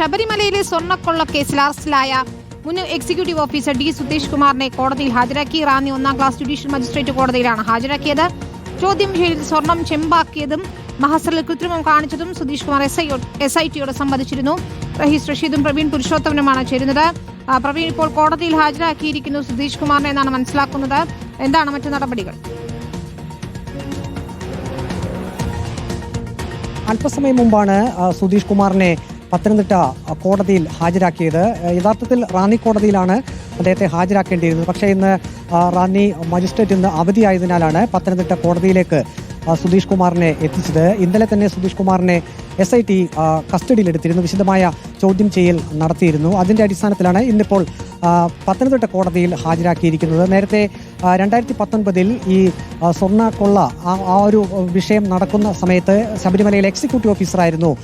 ശബരിമലയിലെ സ്വർണക്കൊള്ള കേസിൽ അറസ്റ്റിലായ മുൻ എക്സിക്യൂട്ടീവ് ഓഫീസർ ഡി സുധീഷ് കുമാറിനെ കോടതിയിൽ ഹാജരാക്കി. റാന്നി ഒന്നാം ക്ലാസ് ജുഡീഷ്യൽ മജിസ്ട്രേറ്റ് കോടതിയിലാണ് ഹാജരാക്കിയത്. ചോദ്യം ചെയ്യലിൽ സ്വർണം ചെമ്പാക്കിയതും മഹസറിൽ കൃത്രിമം കാണിച്ചതും Sudheesh Kumar S I S I ടിയോട് സംബന്ധിച്ചിരുന്നു. റഹീസ് റഷീദും പ്രവീൺ പുരുഷോത്തമനുമാണ് ചേരുന്നത്. പ്രവീൺ ഇപ്പോൾ കോടതിയിൽ ഹാജരാക്കിയിരിക്കുന്നു സുധീഷ് കുമാറിനെ എന്നാണ് മനസ്സിലാക്കുന്നത്. എന്താണ് മറ്റു നടപടികൾ? അല്പസമയം മുമ്പാണ് സുധീഷ് കുമാറിനെ പത്തനംതിട്ട കോടതിയിൽ ഹാജരാക്കിയത്. യഥാർത്ഥത്തിൽ റാന്നി കോടതിയിലാണ് അദ്ദേഹത്തെ ഹാജരാക്കേണ്ടിയിരുന്നത്. പക്ഷേ ഇന്ന് റാന്നി മജിസ്ട്രേറ്റ് ഇന്ന് അവധിയായതിനാലാണ് പത്തനംതിട്ട കോടതിയിലേക്ക് സുധീഷ് കുമാറിനെ എത്തിച്ചത്. ഇന്നലെ തന്നെ സുധീഷ് കുമാറിനെ എസ് ഐ ടി കസ്റ്റഡിയിലെടുത്തിരുന്നു വിശദമായ ചോദ്യം ചെയ്യൽ നടത്തിയിരുന്നു. അതിന്റെ അടിസ്ഥാനത്തിലാണ് ഇന്നിപ്പോൾ പത്തനംതിട്ട കോടതിയിൽ ഹാജരാക്കിയിരിക്കുന്നത്. നേരത്തെ രണ്ടായിരത്തി പത്തൊൻപതിൽ ഈ സ്വർണ കൊള്ള ആ- ഒരു വിഷയം നടക്കുന്ന സമയത്ത് ശബരിമലയിലെ എക്സിക്യൂട്ടീവ് ഓഫീസറായിരുന്നു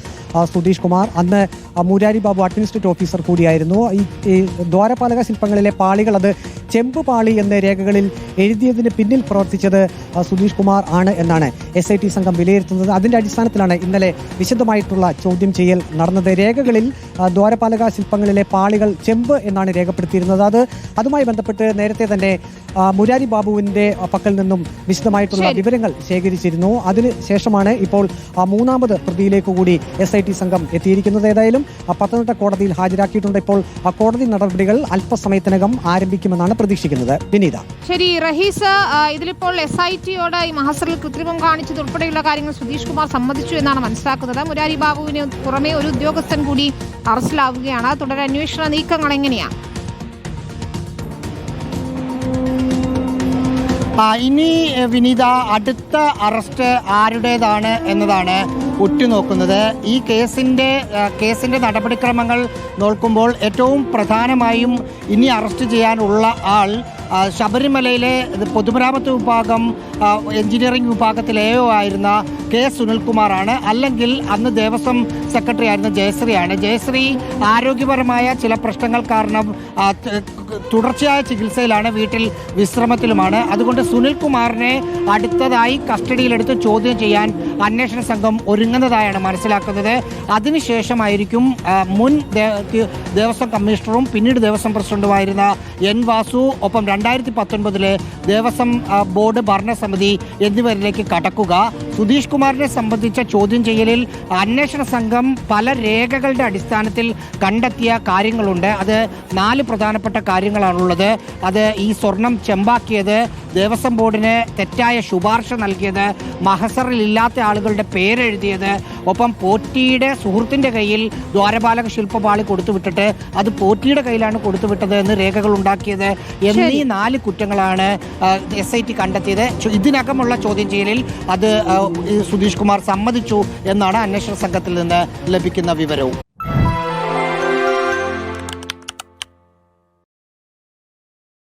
സുധീഷ് കുമാർ. അന്ന് മൂരാരി ബാബു അഡ്മിനിസ്ട്രേറ്റീവ് ഓഫീസർ കൂടിയായിരുന്നു. ഈ ദ്വാരപാലക ശില്പങ്ങളിലെ പാളികൾ അത് ചെമ്പ് പാളി എന്ന രേഖകളിൽ എഴുതിയതിന് പിന്നിൽ പ്രവർത്തിച്ചത് സുധീഷ് കുമാർ ആണ് എന്നാണ് എസ് സംഘം വിലയിരുത്തുന്നത്. അതിന്റെ അടിസ്ഥാനത്തിലാണ് ഇന്നലെ വിശദമായിട്ടുള്ള ചോദ്യം ചെയ്യൽ നടന്നത്. രേഖകളിൽ ദ്വാരപാലക ശില്പങ്ങളിലെ പാളികൾ ചെമ്പ് എന്നാണ് രേഖപ്പെടുത്തിയിരുന്നത്. അത് അതുമായി ബന്ധപ്പെട്ട് നേരത്തെ തന്നെ മുരാരി ബാബുവിന്റെ പക്കൽ നിന്നും വിശദമായിട്ടുള്ള വിവരങ്ങൾ ശേഖരിച്ചിരുന്നു. അതിന് ശേഷമാണ് ഇപ്പോൾ ആ, മൂന്നാമത് പ്രതിയിലേക്ക് കൂടി എസ് ഐ ടി സംഘം എത്തിയിരിക്കുന്നത് ഏതായാലും. പത്തനംതിട്ട കോടതിയിൽ ഹാജരാക്കിയിട്ടുണ്ട് ഇപ്പോൾ ആ കോടതി നടപടികൾ അല്പസമയത്തിനകം ആരംഭിക്കുമെന്നാണ് പ്രതീക്ഷിക്കുന്നത്. വിനീത. ശരി റഹീസ് ഇതിലിപ്പോൾ എസ് ഐ ടിയോട് ഈ മഹസറിൽ കൃത്രിമം കാണിച്ചത് ഉൾപ്പെടെയുള്ള കാര്യങ്ങൾ സുധീഷ് കുമാർ സമ്മതിച്ചു എന്നാണ് മനസ്സിലാക്കുന്നത്. മുരാരി ബാബുവിന് പുറമെ ഒരു ഉദ്യോഗസ്ഥൻ കൂടി അറസ്റ്റിലാവുകയാണ്. തുടരെ അന്വേഷണ നീക്കങ്ങൾ എങ്ങനെയാണ്? ആ, ഇനി വിനീത അടുത്ത അറസ്റ്റ് ആരുടേതാണ് എന്നതാണ് ഉറ്റുനോക്കുന്നത്. ഈ കേസിന്റെ കേസിന്റെ നടപടിക്രമങ്ങൾ നോക്കുമ്പോൾ ഏറ്റവും പ്രധാനമായും ഇനി അറസ്റ്റ് ചെയ്യാനുള്ള ആൾ ശബരിമലയിലെ പൊതുമരാമത്ത് വിഭാഗം എഞ്ചിനീയറിംഗ് വിഭാഗത്തിൽ എ ഒ ആയിരുന്ന കെ സുനിൽകുമാറാണ്. അല്ലെങ്കിൽ അന്ന് ദേവസ്വം സെക്രട്ടറി ആയിരുന്ന ജയശ്രീയാണ്. ജയശ്രീ ആരോഗ്യപരമായ ചില പ്രശ്നങ്ങൾ കാരണം തുടർച്ചയായ ചികിത്സയിലാണ് വീട്ടിൽ വിശ്രമത്തിലുമാണ്. അതുകൊണ്ട് സുനിൽകുമാറിനെ അടുത്തതായി കസ്റ്റഡിയിലെടുത്ത് ചോദ്യം ചെയ്യാൻ അന്വേഷണ സംഘം ഒരുങ്ങുന്നതായാണ് മനസ്സിലാക്കുന്നത്. അതിനുശേഷമായിരിക്കും മുൻ ദേവസ്വം കമ്മീഷണറും പിന്നീട് ദേവസ്വം പ്രസിഡന്റുമായിരുന്ന എൻ വാസു ഒപ്പം രണ്ടായിരത്തി പത്തൊൻപതിലെ ദേവസ്വം ബോർഡ് ഭരണസമിതി എന്നിവരിലേക്ക് കടക്കുക. സുധീഷ് കുമാറിനെ സംബന്ധിച്ച ചോദ്യം ചെയ്യലിൽ അന്വേഷണ സംഘം പല രേഖകളുടെ അടിസ്ഥാനത്തിൽ കണ്ടെത്തിയ കാര്യങ്ങളുണ്ട്. അത് നാല് പ്രധാനപ്പെട്ട കാര്യങ്ങളാണുള്ളത്. അത് ഈ സ്വർണം ചെമ്പാക്കിയത് ദേവസ്വം ബോർഡിന് തെറ്റായ ശുപാർശ നൽകിയത് മഹസറിൽ ഇല്ലാത്ത ആളുകളുടെ പേരെഴുതിയത് ഒപ്പം പോറ്റിയുടെ സുഹൃത്തിന്റെ കയ്യിൽ ദ്വാരപാലക ശില്പപാളി കൊടുത്തുവിട്ടിട്ട് അത് പോറ്റിയുടെ കയ്യിലാണ് കൊടുത്തുവിട്ടത് എന്ന് രേഖകൾ ഉണ്ടാക്കിയത്. എന്നീ നാല് കുറ്റങ്ങളാണ് എസ് ഐ ടി കണ്ടെത്തിയത്. ഇതിനകമുള്ള ചോദ്യം ചെയ്യലിൽ അത് സുധീഷ് കുമാർ സമ്മതിച്ചു എന്നാണ് അന്വേഷണ സംഘത്തിൽ നിന്ന് ലഭിക്കുന്ന വിവരവും.